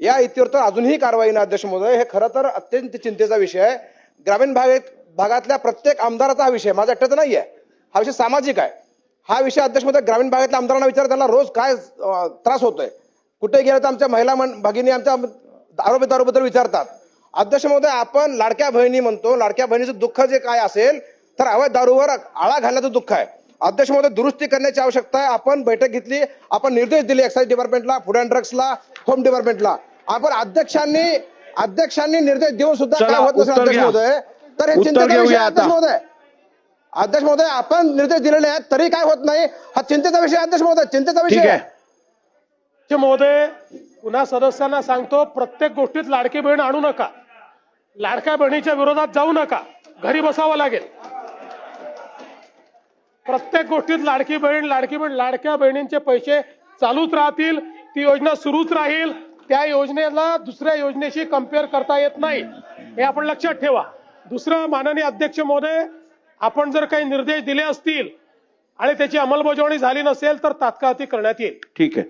या इतिवृत्त अजूनही कारवाई ना अध्यक्ष महोदय. हे खरं तर अत्यंत चिंतेचा विषय आहे. ग्रामीण भागात भागातल्या प्रत्येक आमदाराचा हा विषय माझा एकट्याचा नाही आहे हा विषय सामाजिक आहे. हा विषय अध्यक्ष महोदय ग्रामीण भागातल्या आमदारांना विचार. त्यांना रोज काय त्रास होतोय. कुठे गेलं तर आमच्या महिला मन- भगिनी आमच्या आरोपी दारूबद्दल विचारतात. अध्यक्ष महोदय आपण लाडक्या बहिणी म्हणतो. लाडक्या बहिणीचं दुःख जे काय असेल तर अवैध दारूवर आळा घालण्याचं दुःख आहे. अध्यक्ष महोदय दुरुस्ती करण्याची आवश्यकता आहे. आपण बैठक घेतली. आपण निर्देश दिले एक्साईज डिपार्टमेंटला फूड अँड ड्रग्सला होम डिपार्टमेंटला आपण अध्यक्षांनी अध्यक्षांनी निर्देश देऊन सुद्धा काय होत नसेल अध्यक्ष. महोदय तर हे चिंतेचा विषय अध्यक्ष. महोदय अध्यक्ष महोदय आपण निर्देश दिलेले आहेत तरी काय होत नाही. हा चिंतेचा विषय आहे, अध्यक्ष महोदय चिंतेचा विषय आहे. महोदय पुन्हा सदस्यांना सांगतो प्रत्येक गोष्टीत लाडकी बहीण आणू नका. लाडक्या बहिणीच्या विरोधात जाऊ नका. घरी बसावं लागेल. प्रत्येक गोष्टीत लाडकी बहीण लाडकी बहीण लाडक्या बहिणींचे पैसे चालूच राहतील ती योजना सुरूच राहील. त्या योजनेला दुसऱ्या योजनेशी कंपेअर करता येत नाही. हे आपण लक्षात ठेवा. दुसरं माननीय अध्यक्ष महोदय आपण जर काही निर्देश दिले असतील आणि त्याची अंमलबजावणी झाली नसेल तर तात्काळ ती करण्यात येईल. ठीक आहे.